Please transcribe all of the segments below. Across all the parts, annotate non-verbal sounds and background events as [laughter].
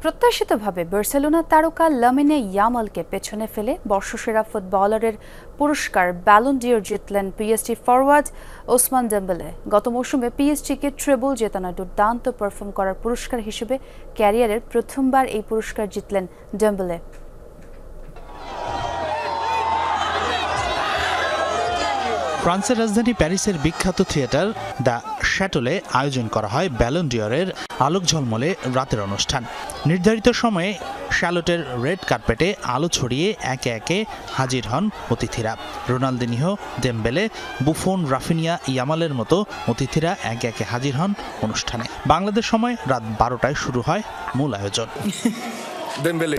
প্রত্যাশিতভাবে Barcelona তারকা Lamine ইয়ামালকে পেছনে ফেলে বর্ষসেরা ফুটবলারের পুরস্কার ব্যালন ডিওর জিতলেন পিএসটি ফরওয়ার্ড ওসমান ডেম্বেলে গত মৌসুমে পিএসটিকে ট্রেবল জেতানো দুর্দান্ত পারফর্ম করার পুরস্কার হিসেবে ক্যারিয়ারের প্রথমবার এই পুরস্কার জিতলেন ডেম্বেলে ফ্রান্সের রাজধানী প্যারিসের বিখ্যাত থিয়েটার দ্য শ্যাটলে আয়োজন করা হয় ব্যালন ডিওরের আলোক ঝলমলে রাতের অনুষ্ঠান। নির্ধারিত সময়ে শ্যালোটের রেড কার্পেটে আলো ছড়িয়ে একে একে হাজির হন অতিথিরা। রোনালদিনিহো দেমবেলে, বুফন, রাফিনিয়া, ইয়ামালের মতো অতিথিরা একে একে হাজির হন অনুষ্ঠানে। বাংলাদেশ সময় রাত বারোটায় শুরু হয় মূল আয়োজন। [laughs] দেমবেলে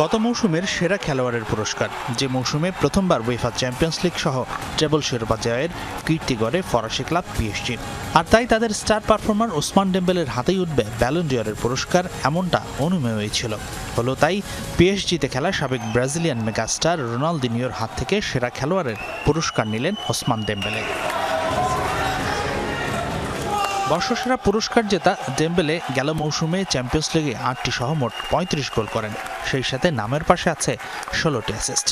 গত মৌসুমের সেরা খেলোয়াড়ের পুরস্কার, যে মৌসুমে প্রথমবার উয়েফা চ্যাম্পিয়ন্স লিগ সহ ট্রেবল শিরোপা জয়ের কীর্তি গড়ে ফরাসি ক্লাব পিএসজি। আর তাই তাদের স্টার পারফর্মার ওসমান ডেম্বেলের হাতেই উঠবে ব্যালন ডিয়রের পুরস্কার, এমনটা অনুমেয় ছিল। হলো তাই পিএসজিতে খেলা সাবেক ব্রাজিলিয়ান মেগাস্টার রোনালদিনিওর হাত থেকে সেরা খেলোয়াড়ের পুরস্কার নিলেন ওসমান ডেম্বেলে। বর্ষসেরা পুরস্কার জেতা ডেম্বেলে গেল মৌসুমে চ্যাম্পিয়ন্স লিগে আটটি সহ মোট পঁয়ত্রিশ গোল করেন। সেই সাথে নামের পাশে আছে ষোলোটি অ্যাসিস্ট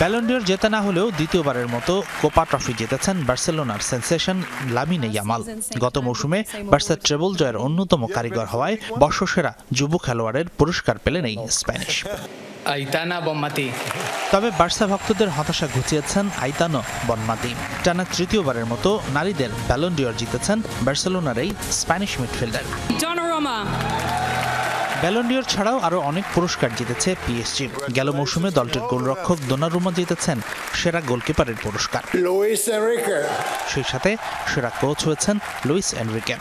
ব্যালন্ডিয়র জেতা না হলেও দ্বিতীয়বারের মতো কোপা ট্রফি জিতেছেন বার্সেলোনার সেন্সেশন লামিনে ইয়ামাল গত মৌসুমে বার্সার ট্রেবল জয়ের অন্যতম কারিগর হওয়ায় বর্ষসেরা যুব খেলোয়াড়ের পুরস্কার পেলেন এই স্প্যানিশ। Aitana বন্মাতি। তবে বার্সা ভক্তদের হতাশা ঘুচিয়েছেন আইতানো বনমাতি। টানা তৃতীয়বারের মতো নারীদের ব্যালন্ডিয়র জিতেছেন বার্সেলোনার এই স্প্যানিশ মিডফিল্ডার। ব্যালন্ডিয়র ছাড়াও আরও অনেক পুরস্কার জিতেছে পিএসজি গেল মৌসুমে দলটির গোলরক্ষক দোনারুমা জিতেছেন সেরা গোলকিপারের পুরস্কার. সেই সাথে সেরা কোচ হয়েছেন লুইস এনরিকে.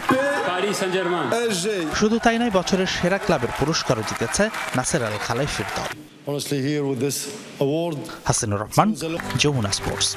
শুধু তাই নয় বছরের সেরা ক্লাবের পুরস্কারও জিতেছে নাসের আল খালাইফির দল। হাসিনুর রহমান যমুনা স্পোর্টস।